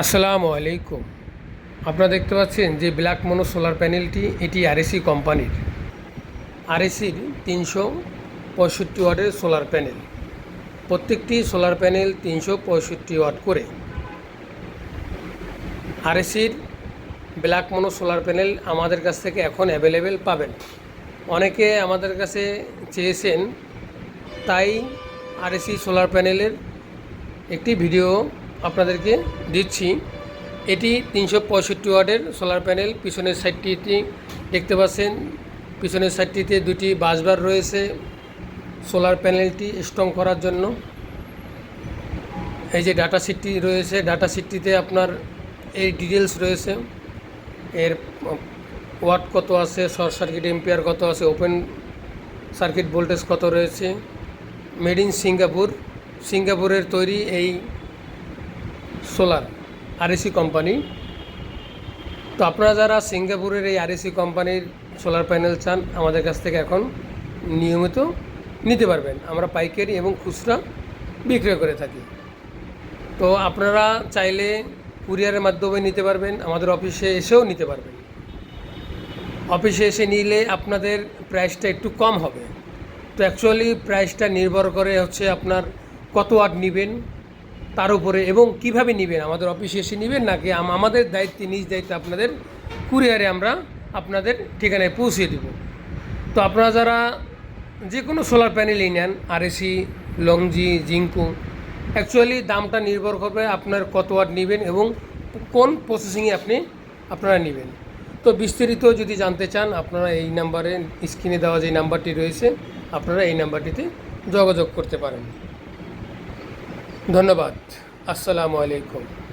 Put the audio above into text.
আসসালামু আলাইকুম। আপনারা দেখতে পাচ্ছেন যে ব্ল্যাক মোনো সোলার প্যানেলটি এটি আরএসি কোম্পানির। আরএসির তিনশো পঁয়ষট্টি ওয়াটের সোলার প্যানেল। প্রত্যেকটি সোলার প্যানেল তিনশো পঁয়ষট্টি ওয়াট করে। আরএসির ব্ল্যাক মোনো সোলার প্যানেল আমাদের কাছ থেকে এখন অ্যাভেলেবেল পাবেন। অনেকে আমাদের কাছে চেয়েছেন, তাই আরএসি সোলার প্যানেলের একটি ভিডিও আপনাদেরকে দিচ্ছি। এটি তিনশো পঁয়ষট্টি ওয়াটের সোলার প্যানেল পিছনের সাইডটিতে দেখতে পাচ্ছেন, পিছনের সাইডটিতে দুটি বাসবার রয়েছে সোলার প্যানেলটি স্ট্রং করার জন্য। এই যে ডাটা সিটটি রয়েছে ডাটা সিটটিতে আপনার এই ডিটেলস রয়েছে। এর ওয়াট কত আছে শর্ট সার্কিট এম্পিয়ার কত আছে ওপেন সার্কিট ভোল্টেজ কত রয়েছে। মেড ইন সিঙ্গাপুর সিঙ্গাপুরের তৈরি এই সোলার আরএসি কোম্পানি তো আপনারা যারা সিঙ্গাপুরের এই আরএসি কোম্পানির সোলার প্যানেল চান, আমাদের কাছ থেকে এখন নিয়মিত নিতে পারবেন। আমরা পাইকারি এবং খুচরা বিক্রয় করে থাকি। তো আপনারা চাইলে কুরিয়ারের মাধ্যমে নিতে পারবেন, আমাদের অফিসে এসেও নিতে পারবেন। অফিসে এসে নিলে আপনাদের প্রাইসটা একটু কম হবে। তো অ্যাকচুয়ালি প্রাইসটা নির্ভর করে হচ্ছে আপনার কত ওয়াট নেবেন তার উপরে এবং কীভাবে নেবেন? আমাদের অফিসে এসে নেবেন নাকি আম- আমাদের দায়িত্বে, নিজ দায়িত্বে আপনাদের কুরিয়ারে আমরা আপনাদের ঠিকানায় পৌঁছে দেব? তো আপনারা যারা যে কোনো সোলার প্যানেলই নেন আরএসি লংজি জিঙ্কু অ্যাকচুয়ালি দামটা নির্ভর করবে আপনার কত ওয়াট নেবেন এবং কোন প্রসেসিংয়ে আপনি, আপনারা নেবেন। তো বিস্তারিত যদি জানতে চান, আপনারা এই নাম্বারে স্ক্রিনে দেওয়া যে নাম্বারটি রয়েছে, আপনারা এই নাম্বারটিতে যোগাযোগ করতে পারেন। ধন্যবাদ আসসালামু আলাইকুম